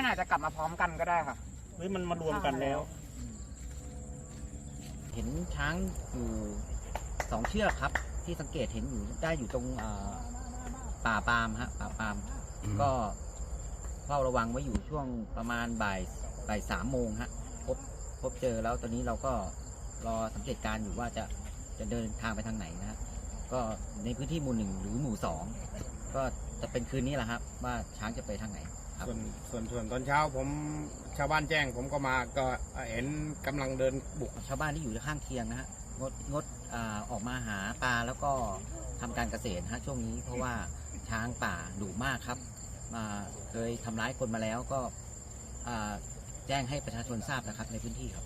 อาจจะกลับมาพร้อมกันก็ได้ค่ะหรือมันมารวมกันแล้ว เห็นช้างอยู่สองเชือกครับ ที่สังเกตเห็นอยู่ได้อยู่ตรงอ่าป่าปาล์มฮะป่าปาล์มก็เฝ้าระวังไว้อยู่ช่วงประมาณบ่ายบ่ายสามโมงฮะพบพบเจอแล้วตอนนี้เราก็รอสังเกตการณ์อยู่ว่าจะจะเดินทางไปทางไหนนะฮะก็ในพื้นที่หมู่หนึ่งหรือหมู่สองก็จะเป็นคืนนี้แหละครับ ว่าช้างจะไปทางไหน ครับส่วนส่วนส่วนตอนเช้าผมชาวบ้านแจ้ง ผมก็มาก็เห็นกำลังเดินบุก ชาวบ้านที่อยู่ข้างเคียงนะฮะงดงดอาออกมาหาปลาแล้วก็ทำการเกษตรนะฮะช่วงนี้เพราะว่าช้างป่าดุมากครับมาเคยทำร้ายคนมาแล้วก็อ่าแจ้งให้ประชาชนทราบนะครับในพื้นที่ครับ